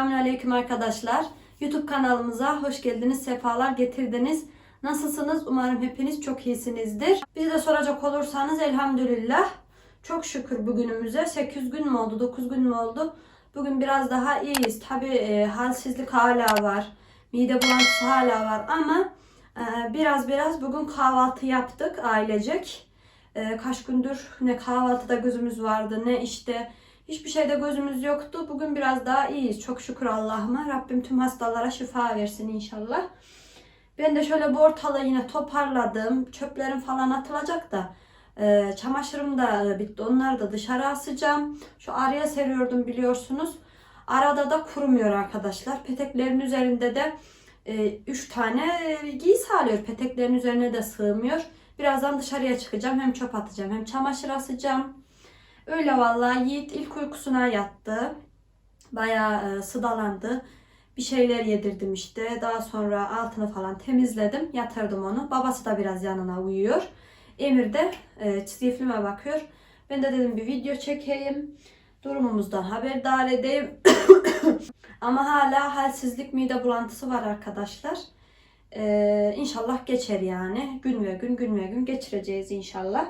Selamünaleyküm arkadaşlar. YouTube kanalımıza hoş geldiniz, sefalar getirdiniz. Nasılsınız? Umarım hepiniz çok iyisinizdir. Bizi de soracak olursanız elhamdülillah. Çok şükür bugünümüze. 8 gün mü oldu, 9 gün mü oldu? Bugün biraz daha iyiyiz. Tabi e, halsizlik hala var. Mide bulantısı hala var ama e, biraz biraz bugün kahvaltı yaptık ailecek. E, kaç gündür ne kahvaltıda gözümüz vardı ne işte hiçbir şeyde gözümüz yoktu. Bugün biraz daha iyiyiz. Çok şükür Allah'ıma. Rabbim tüm hastalara şifa versin inşallah. Ben de şöyle bu ortalığı yine toparladım. Çöplerim falan atılacak da. e, çamaşırım da bitti. Onları da dışarı asacağım. Şu araya seriyordum biliyorsunuz. Arada da kurumuyor arkadaşlar. Peteklerin üzerinde de 3 tane giysi alıyor. Peteklerin üzerine de sığmıyor. Birazdan dışarıya çıkacağım. Hem çöp atacağım hem çamaşır asacağım. Öyle vallahi Yiğit ilk uykusuna yattı. Bayağı e, sıdalandı. Bir şeyler yedirdim işte. Daha sonra altını falan temizledim. Yatırdım onu. Babası da biraz yanına uyuyor. Emir de e, çizgi filme bakıyor. Ben de dedim bir video çekeyim. Durumumuzdan haberdar edeyim. Ama hala halsizlik mide bulantısı var arkadaşlar. Ee, inşallah geçer yani. Gün ve gün gün ve gün geçireceğiz inşallah.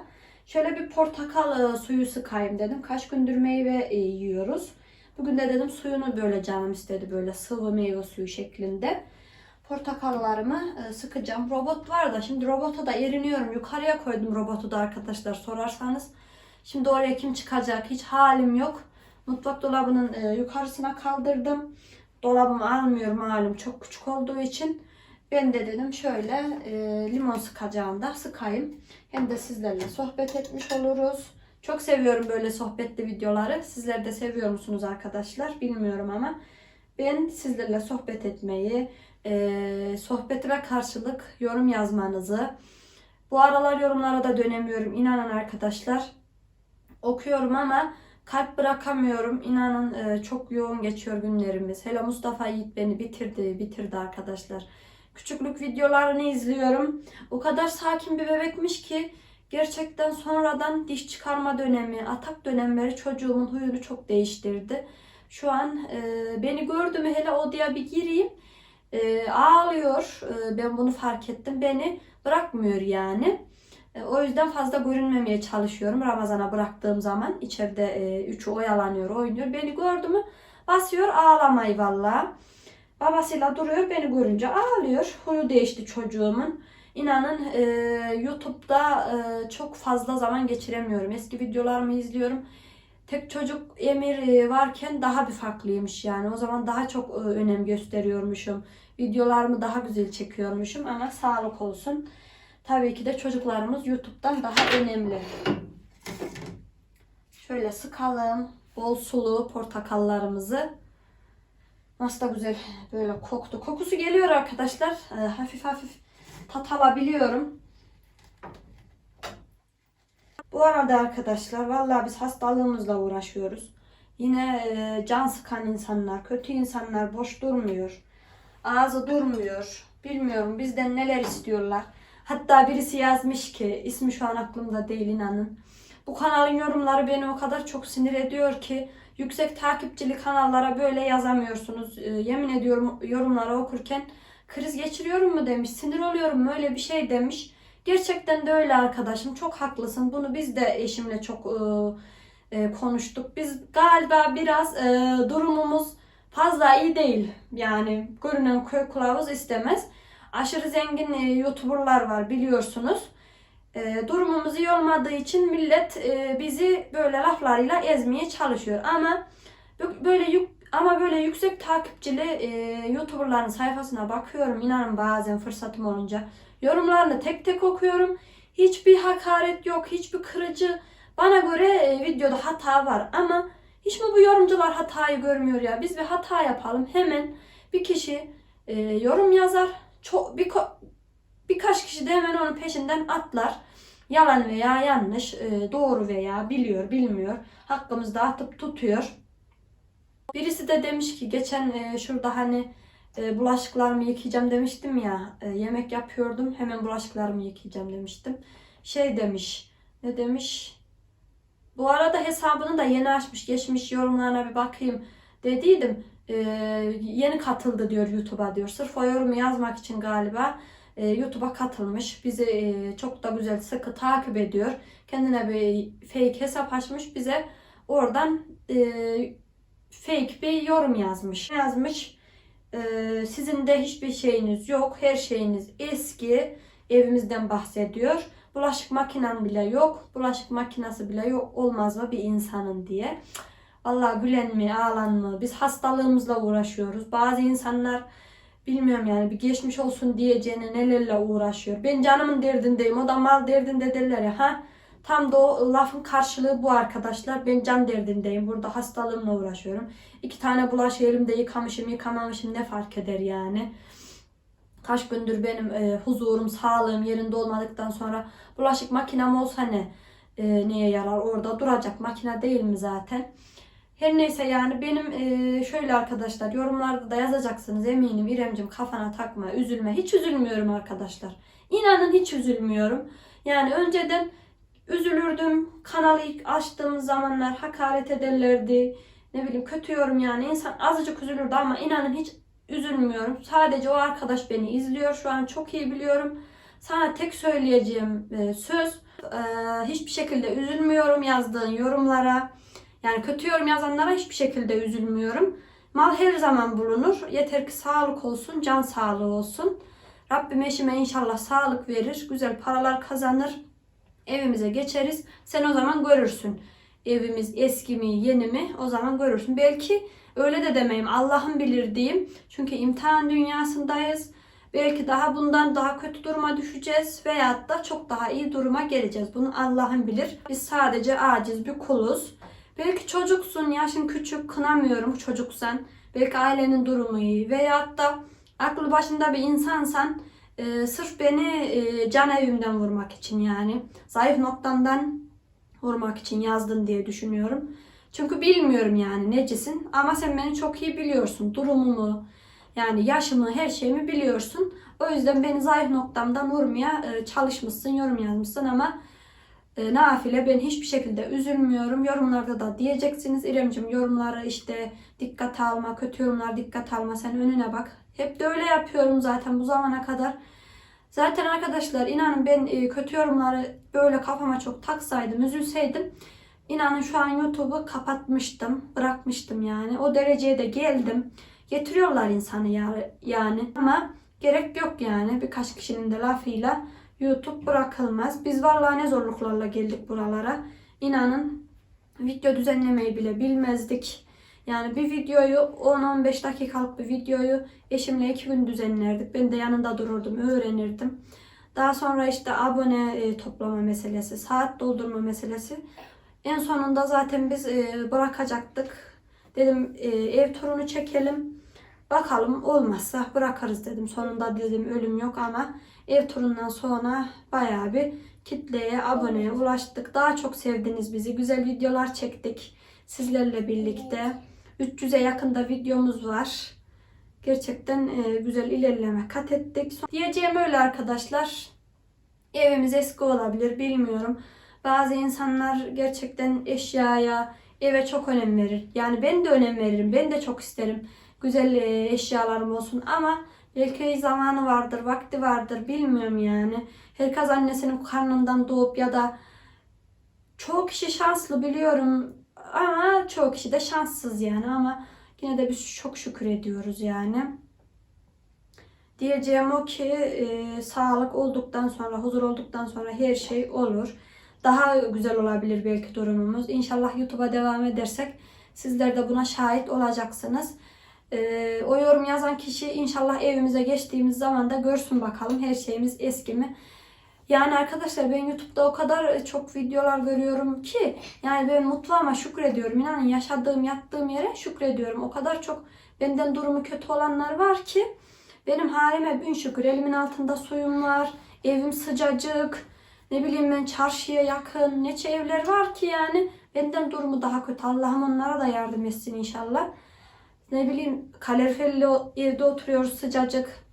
Şöyle bir portakal e, suyu sıkayım dedim. Kaç gündür meyve e, yiyoruz. Bugün de dedim suyunu böyle canım istedi böyle sıvı meyve suyu şeklinde. Portakallarımı e, sıkacağım. Robot var da şimdi robota da eriniyorum. Yukarıya koydum robotu da arkadaşlar sorarsanız. Şimdi oraya kim çıkacak hiç halim yok. Mutfak dolabının yukarısına kaldırdım. Dolabımı almıyor malum çok küçük olduğu için. Ben de dedim şöyle limon sıkacağım da sıkayım. Hem de sizlerle sohbet etmiş oluruz. Çok seviyorum böyle sohbetli videoları. Sizler de seviyor musunuz arkadaşlar? Bilmiyorum ama ben sizlerle sohbet etmeyi, e, sohbetime karşılık yorum yazmanızı. Bu aralar yorumlara da dönemiyorum. İnanın arkadaşlar. Okuyorum ama kalp bırakamıyorum. İnanın e, çok yoğun geçiyor günlerimiz. Hele Mustafa Yiğit beni bitirdi, bitirdi arkadaşlar. Küçüklük videolarını izliyorum. O kadar sakin bir bebekmiş ki gerçekten sonradan diş çıkarma dönemi, atak dönemleri çocuğumun huyunu çok değiştirdi. Şu an e, beni gördü mü hele odaya bir gireyim e, ağlıyor. E, ben bunu fark ettim. Beni bırakmıyor yani. E, o yüzden fazla görünmemeye çalışıyorum. Ramazana bıraktığım zaman içeride e, üçü oyalanıyor, oynuyor. Beni gördü mü basıyor ağlamayı vallahi. Babasıyla duruyor beni görünce ağlıyor. Huyu değişti çocuğumun. İnanın e, YouTube'da e, çok fazla zaman geçiremiyorum. Eski videolarımı izliyorum. Tek çocuk Emir e, varken daha bir farklıymış yani. O zaman daha çok e, önem gösteriyormuşum. Videolarımı daha güzel çekiyormuşum ama sağlık olsun. Tabii ki de çocuklarımız YouTube'dan daha önemli. Şöyle sıkalım. Bol sulu portakallarımızı. Nasıl da güzel böyle koktu. Kokusu geliyor arkadaşlar. Ee, hafif hafif tat alabiliyorum. Bu arada arkadaşlar vallahi biz hastalığımızla uğraşıyoruz. Yine e, can sıkan insanlar, kötü insanlar boş durmuyor. Ağzı durmuyor. Bilmiyorum bizden neler istiyorlar. Hatta birisi yazmış ki ismi şu an aklımda değil inanın. Bu kanalın yorumları beni o kadar çok sinir ediyor ki yüksek takipçili kanallara böyle yazamıyorsunuz. Ee, yemin ediyorum yorumları okurken kriz geçiriyorum mu demiş, sinir oluyorum mu öyle bir şey demiş. Gerçekten de öyle arkadaşım. Çok haklısın. Bunu biz de eşimle çok e, e, konuştuk. Biz galiba biraz e, durumumuz fazla iyi değil. Yani görünen köy kılavuz istemez. Aşırı zengin e, YouTuber'lar var biliyorsunuz. E, durumumuz iyi olmadığı için millet e, bizi böyle laflarıyla ezmeye çalışıyor. Ama bö- böyle yük ama böyle yüksek takipçili e, YouTuber'ların sayfasına bakıyorum. İnanın bazen fırsatım olunca yorumlarını tek tek okuyorum. Hiçbir hakaret yok, hiçbir kırıcı. Bana göre e, videoda hata var ama hiç mi bu yorumcular hatayı görmüyor ya? Biz bir hata yapalım. Hemen bir kişi e, yorum yazar. Çok bir birkaç kişi de hemen onun peşinden atlar. Yalan veya yanlış, e, doğru veya biliyor, bilmiyor. Hakkımızda atıp tutuyor. Birisi de demiş ki geçen e, şurada hani e, bulaşıklarımı yıkayacağım demiştim ya. Yemek yapıyordum. Hemen bulaşıklarımı yıkayacağım demiştim. Şey demiş. Ne demiş? Bu arada hesabını da yeni açmış. Geçmiş yorumlarına bir bakayım dediydim. e, yeni katıldı diyor YouTube'a diyor. Sırf o yorumu yazmak için galiba e, YouTube'a katılmış. Bizi e, çok da güzel sıkı takip ediyor. Kendine bir fake hesap açmış. Bize oradan e, fake bir yorum yazmış. Yazmış. e, sizin de hiçbir şeyiniz yok. Her şeyiniz eski. Evimizden bahsediyor. Bulaşık makinen bile yok. Bulaşık makinesi bile yok. Olmaz mı bir insanın diye. Allah gülen mi, ağlan mı? Biz hastalığımızla uğraşıyoruz. Bazı insanlar bilmiyorum yani bir geçmiş olsun diyeceğine nelerle uğraşıyor. Ben canımın derdindeyim. O da mal derdinde derler ya. Ha? Tam da o lafın karşılığı bu arkadaşlar. Ben can derdindeyim. Burada hastalığımla uğraşıyorum. İki tane bulaşığı elimde yıkamışım yıkamamışım ne fark eder yani. Kaç gündür benim e, huzurum, sağlığım yerinde olmadıktan sonra bulaşık makinem olsa ne? E, neye yarar? Orada duracak makine değil mi zaten? Her neyse yani benim e, şöyle arkadaşlar yorumlarda da yazacaksınız eminim İremcim kafana takma, üzülme. Hiç üzülmüyorum arkadaşlar. İnanın hiç üzülmüyorum. Yani önceden üzülürdüm. Kanalı ilk açtığımız zamanlar hakaret ederlerdi. Ne bileyim kötü yorum yani insan azıcık üzülürdü ama inanın hiç üzülmüyorum. Sadece o arkadaş beni izliyor. Şu an çok iyi biliyorum. Sana tek söyleyeceğim e, söz e, hiçbir şekilde üzülmüyorum yazdığın yorumlara. Yani kötü yorum yazanlara hiçbir şekilde üzülmüyorum. Mal her zaman bulunur. Yeter ki sağlık olsun, can sağlığı olsun. Rabbim eşime inşallah sağlık verir. Güzel paralar kazanır. Evimize geçeriz. Sen o zaman görürsün. Evimiz eski mi, yeni mi? O zaman görürsün. Belki öyle de demeyeyim. Allah'ım bilir diyeyim. Çünkü imtihan dünyasındayız. Belki daha bundan daha kötü duruma düşeceğiz veyahut da çok daha iyi duruma geleceğiz. Bunu Allah'ım bilir. Biz sadece aciz bir kuluz. Belki çocuksun, yaşın küçük, kınamıyorum çocuksan. Belki ailenin durumu iyi veyahut da aklı başında bir insansan e, sırf beni e, can evimden vurmak için yani zayıf noktamdan vurmak için yazdın diye düşünüyorum. Çünkü bilmiyorum yani necisin ama sen beni çok iyi biliyorsun. Durumumu, yani yaşımı, her şeyimi biliyorsun. O yüzden beni zayıf noktamdan vurmaya e, çalışmışsın, yorum yazmışsın ama e, nafile ben hiçbir şekilde üzülmüyorum. Yorumlarda da diyeceksiniz İremcim yorumları işte dikkat alma, kötü yorumlar dikkat alma sen önüne bak. Hep de öyle yapıyorum zaten bu zamana kadar. Zaten arkadaşlar inanın ben e, kötü yorumları böyle kafama çok taksaydım, üzülseydim inanın şu an YouTube'u kapatmıştım, bırakmıştım yani. O dereceye de geldim. Getiriyorlar insanı ya- yani ama gerek yok yani birkaç kişinin de lafıyla YouTube bırakılmaz. Biz vallahi ne zorluklarla geldik buralara. İnanın video düzenlemeyi bile bilmezdik. Yani bir videoyu 10-15 dakikalık bir videoyu eşimle iki gün düzenlerdik. Ben de yanında dururdum, öğrenirdim. Daha sonra işte abone e, toplama meselesi, saat doldurma meselesi. En sonunda zaten biz e, bırakacaktık. Dedim e, ev turunu çekelim. Bakalım olmazsa bırakarız dedim. Sonunda dedim ölüm yok ama ev turundan sonra bayağı bir kitleye, aboneye ulaştık. Daha çok sevdiniz bizi. Güzel videolar çektik sizlerle birlikte. 300'e yakında videomuz var. Gerçekten e, güzel ilerleme kat ettik. Diyeceğim öyle arkadaşlar. Evimiz eski olabilir bilmiyorum. Bazı insanlar gerçekten eşyaya, eve çok önem verir. Yani ben de önem veririm. Ben de çok isterim. Güzel e, eşyalarım olsun ama belki zamanı vardır, vakti vardır bilmiyorum yani. Herkes annesinin karnından doğup ya da çoğu kişi şanslı biliyorum ama çoğu kişi de şanssız yani ama yine de biz çok şükür ediyoruz yani. Diyeceğim o ki e, sağlık olduktan sonra, huzur olduktan sonra her şey olur. Daha güzel olabilir belki durumumuz. İnşallah YouTube'a devam edersek sizler de buna şahit olacaksınız. E, o yorum yazan kişi inşallah evimize geçtiğimiz zaman da görsün bakalım her şeyimiz eski mi. Yani arkadaşlar ben YouTube'da o kadar çok videolar görüyorum ki yani ben mutluğuma şükrediyorum. İnanın yaşadığım, yattığım yere şükrediyorum. O kadar çok benden durumu kötü olanlar var ki benim halime bin şükür. Elimin altında suyum var. Evim sıcacık. Ne bileyim ben çarşıya yakın. Neçe evler var ki yani. Benden durumu daha kötü. Allah'ım onlara da yardım etsin inşallah. Ne bileyim kaloriferli evde oturuyoruz sıcacık.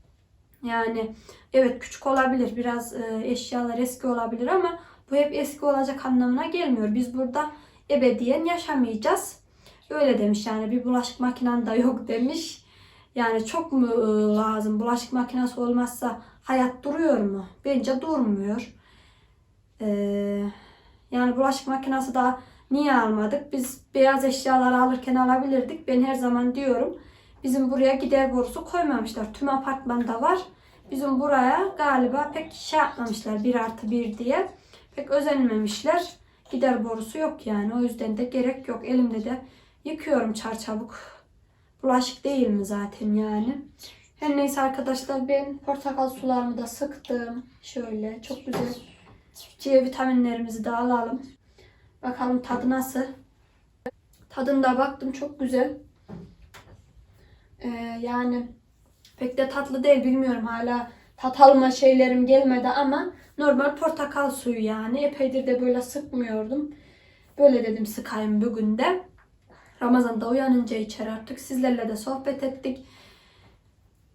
Yani evet küçük olabilir. Biraz e, eşyalar eski olabilir ama bu hep eski olacak anlamına gelmiyor. Biz burada ebediyen yaşamayacağız. Öyle demiş yani bir bulaşık makinen de yok demiş. Yani çok mu e, lazım? Bulaşık makinesi olmazsa hayat duruyor mu? Bence durmuyor. Ee, yani bulaşık makinesi daha niye almadık? Biz beyaz eşyaları alırken alabilirdik. Ben her zaman diyorum. Bizim buraya gider borusu koymamışlar. Tüm apartmanda var. Bizim buraya galiba pek şey yapmamışlar. Bir artı bir diye. Pek özenmemişler. Gider borusu yok yani. O yüzden de gerek yok. Elimde de yıkıyorum çarçabuk. Bulaşık değil mi zaten yani. Her neyse arkadaşlar ben portakal sularımı da sıktım. Şöyle çok güzel. C vitaminlerimizi de alalım. Bakalım tadı nasıl. Tadında baktım çok güzel. Ee, yani pek de tatlı değil bilmiyorum hala tat alma şeylerim gelmedi ama normal portakal suyu yani. Epeydir de böyle sıkmıyordum. Böyle dedim sıkayım bugün de. Ramazan'da uyanınca içer artık. Sizlerle de sohbet ettik.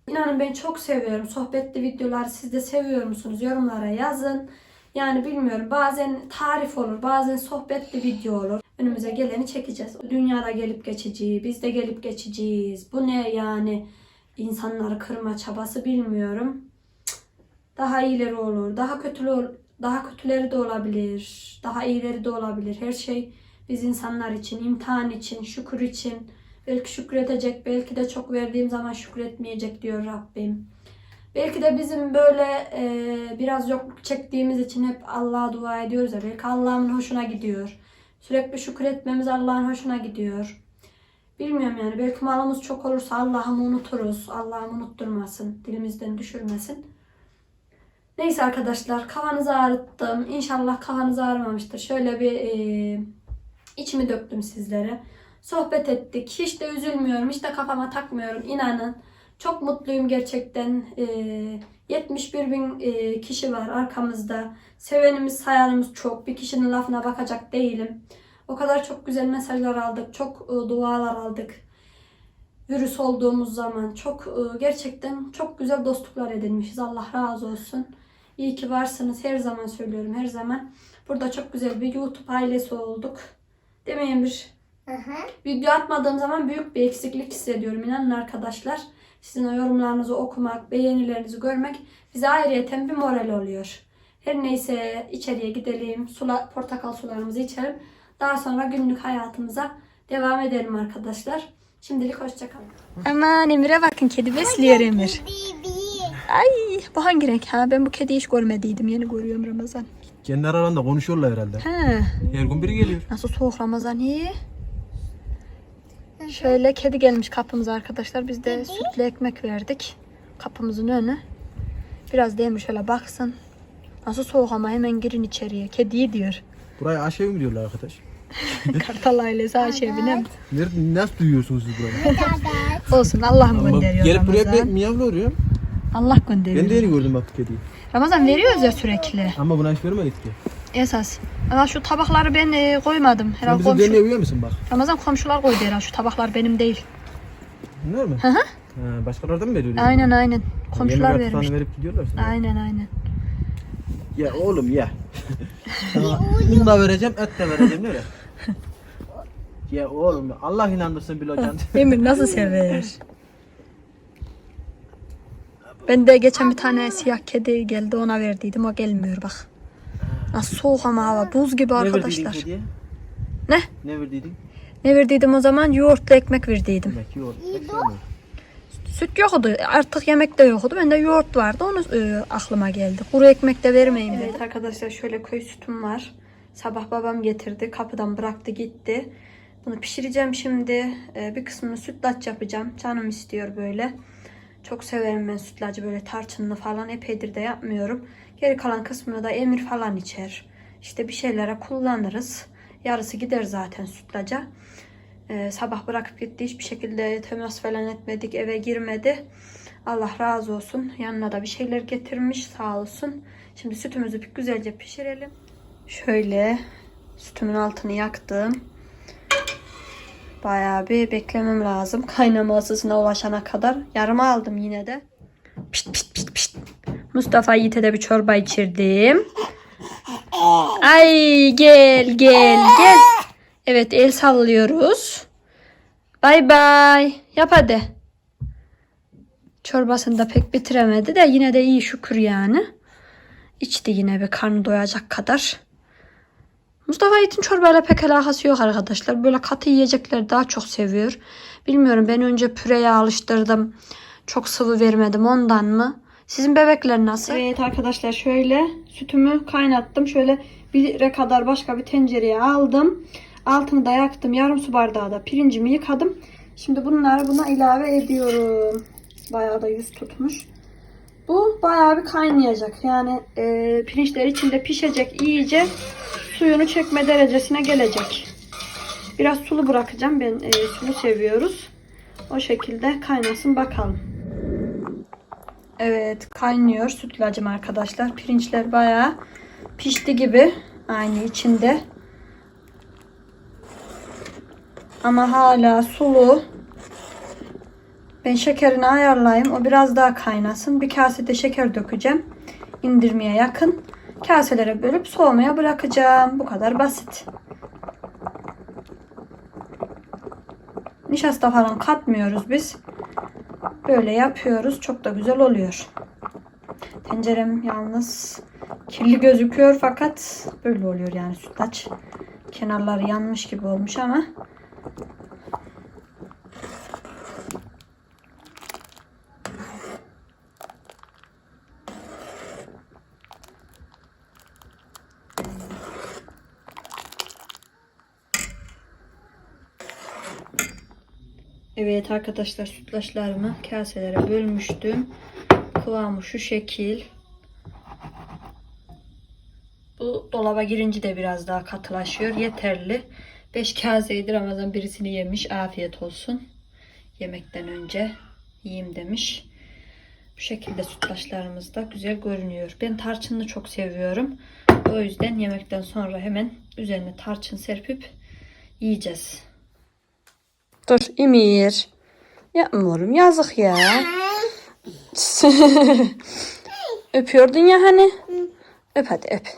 İnanın ben çok seviyorum. Sohbetli videoları siz de seviyor musunuz? Yorumlara yazın. Yani bilmiyorum bazen tarif olur, bazen sohbetli video olur. Önümüze geleni çekeceğiz. Dünyada gelip geçici, biz de gelip geçeceğiz. Bu ne yani insanları kırma çabası bilmiyorum. Daha iyileri olur, daha kötülü daha kötüleri de olabilir, daha iyileri de olabilir. Her şey biz insanlar için, imtihan için, şükür için. Belki şükredecek, belki de çok verdiğim zaman şükretmeyecek diyor Rabbim. Belki de bizim böyle e, biraz yokluk çektiğimiz için hep Allah'a dua ediyoruz ya. Belki Allah'ın hoşuna gidiyor. Sürekli şükretmemiz Allah'ın hoşuna gidiyor. Bilmiyorum yani. Belki malımız çok olursa Allah'ımı unuturuz. Allah'ım unutturmasın. Dilimizden düşürmesin. Neyse arkadaşlar kafanızı ağrıttım. İnşallah kafanız ağrımamıştır. Şöyle bir e, içimi döktüm sizlere. Sohbet ettik. Hiç de üzülmüyorum. Hiç de kafama takmıyorum. İnanın. Çok mutluyum gerçekten. Ee, 71 bin e, kişi var arkamızda. Sevenimiz, sayanımız çok. Bir kişinin lafına bakacak değilim. O kadar çok güzel mesajlar aldık. Çok e, dualar aldık. Virüs olduğumuz zaman çok e, gerçekten çok güzel dostluklar edinmişiz. Allah razı olsun. İyi ki varsınız. Her zaman söylüyorum. Her zaman. Burada çok güzel bir YouTube ailesi olduk. Demeyin bir Hı hı. Video atmadığım zaman büyük bir eksiklik hissediyorum inanın arkadaşlar. Sizin o yorumlarınızı okumak, beğenilerinizi görmek bize ayrıyeten bir moral oluyor. Her neyse içeriye gidelim. Sula, portakal sularımızı içelim. Daha sonra günlük hayatımıza devam edelim arkadaşlar. Şimdilik hoşçakalın. Aman Emir'e bakın kedi besliyor Emir. Ay bu hangi renk ha? Ben bu kediyi hiç görmediydim. Yeni görüyorum Ramazan. Kendi aralarında konuşuyorlar herhalde. He. Her gün biri geliyor. Nasıl soğuk Ramazan iyi. Şöyle kedi gelmiş kapımıza arkadaşlar. Biz de sütlü ekmek verdik. Kapımızın önü. Biraz da Emre şöyle baksın. Nasıl soğuk ama hemen girin içeriye. Kediyi diyor. Buraya aşev mi diyorlar arkadaş? Kartal ailesi Ayşe evine mi? Nerede, nasıl duyuyorsunuz siz burayı? Olsun Allah mı gönderiyor gelip buraya Ramazan? bir miyavlıyor. Allah Ben gönderiyor. de yeni gördüm bak kediyi. Ramazan veriyoruz ya sürekli. Ama buna hiç vermedik ki. Esas. Ama şu tabakları ben e, koymadım. Sen Herhalde bizim komşu... uyuyor musun bak? Ramazan komşular koydu herhalde. Şu tabaklar benim değil. Bunlar mı? Hı hı. Ha, başkalarından mı veriyorlar? Aynen aynen. Komşular Yemek vermiş. verip gidiyorlar sana. Aynen aynen. Ya oğlum ya. Sana un da vereceğim, et de vereceğim nereye? ya oğlum Allah inandırsın bir hocam. Emir nasıl sever? Ben de geçen bir tane siyah kedi geldi ona verdiydim o gelmiyor bak. Nasıl soğuk ama hava buz gibi ne arkadaşlar. kediye? Ne? Ne verdiydin? Ne verdiydim o zaman yoğurtlu ekmek verdiydim. Demek yoğurt. olmuyor. Süt yoktu artık yemek de yoktu. Bende yoğurt vardı onu e, aklıma geldi. Kuru ekmek de vermeyeyim dedim. Evet arkadaşlar şöyle köy sütüm var. Sabah babam getirdi kapıdan bıraktı gitti. Bunu pişireceğim şimdi. E, bir kısmını sütlaç yapacağım. Canım istiyor böyle. Çok severim ben sütlacı böyle tarçınlı falan epeydir de yapmıyorum. Geri kalan kısmını da emir falan içer. İşte bir şeylere kullanırız. Yarısı gider zaten sütlaca. Ee, sabah bırakıp gitti. Hiçbir şekilde temas falan etmedik. Eve girmedi. Allah razı olsun. Yanına da bir şeyler getirmiş. Sağ olsun. Şimdi sütümüzü bir güzelce pişirelim. Şöyle sütümün altını yaktım. Bayağı bir beklemem lazım. Kaynama ısısına ulaşana kadar. Yarımı aldım yine de. Pişt pişt. Mustafa Yiğit'e de bir çorba içirdim. Ay gel gel gel. Evet el sallıyoruz. Bay bay. Yap hadi. Çorbasını da pek bitiremedi de yine de iyi şükür yani. İçti yine bir karnı doyacak kadar. Mustafa Yiğit'in çorbayla pek alakası yok arkadaşlar. Böyle katı yiyecekleri daha çok seviyor. Bilmiyorum ben önce püreye alıştırdım. Çok sıvı vermedim ondan mı? Sizin bebekler nasıl? Evet arkadaşlar şöyle sütümü kaynattım. Şöyle bir kadar başka bir tencereye aldım. Altını da yaktım. Yarım su bardağı da pirincimi yıkadım. Şimdi bunları buna ilave ediyorum. Bayağı da yüz tutmuş. Bu bayağı bir kaynayacak. Yani e, pirinçler içinde pişecek iyice. Suyunu çekme derecesine gelecek. Biraz sulu bırakacağım. Ben e, sulu seviyoruz. O şekilde kaynasın bakalım. Evet kaynıyor sütlacım arkadaşlar. Pirinçler bayağı pişti gibi. Aynı içinde. Ama hala sulu. Ben şekerini ayarlayayım. O biraz daha kaynasın. Bir kasede şeker dökeceğim. İndirmeye yakın. Kaselere bölüp soğumaya bırakacağım. Bu kadar basit. Nişasta falan katmıyoruz biz. Böyle yapıyoruz. Çok da güzel oluyor. Tencerem yalnız kirli gözüküyor fakat böyle oluyor yani sütlaç. Kenarları yanmış gibi olmuş ama Evet arkadaşlar sütlaçlarımı kaselere bölmüştüm. Kıvamı şu şekil. Bu dolaba girince de biraz daha katılaşıyor. Yeterli. 5 kaseydi Ramazan birisini yemiş. Afiyet olsun. Yemekten önce yiyeyim demiş. Bu şekilde sütlaçlarımız da güzel görünüyor. Ben tarçınlı çok seviyorum. O yüzden yemekten sonra hemen üzerine tarçın serpip yiyeceğiz. Dur Emir. Yapmıyorum yazık ya. Öpüyordun ya hani. Öp hadi öp.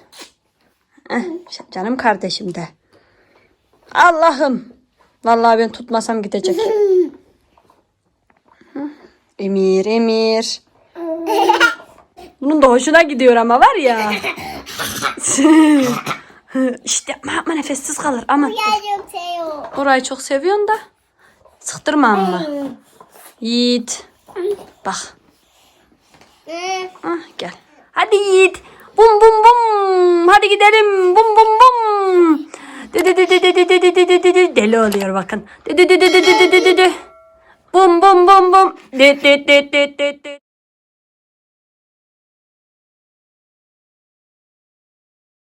Heh, canım kardeşim de. Allah'ım. Vallahi ben tutmasam gidecek. Emir, Emir. Bunun da hoşuna gidiyor ama var ya. işte yapma yapma nefessiz kalır. Seviyor. Orayı çok seviyorsun da. Sıktırmam mı? Yiğit. Bak. Ah, gel. Hadi Yiğit. Bum bum bum. Hadi gidelim. Bum bum bum. Deli oluyor bakın. Bum bum bum bum.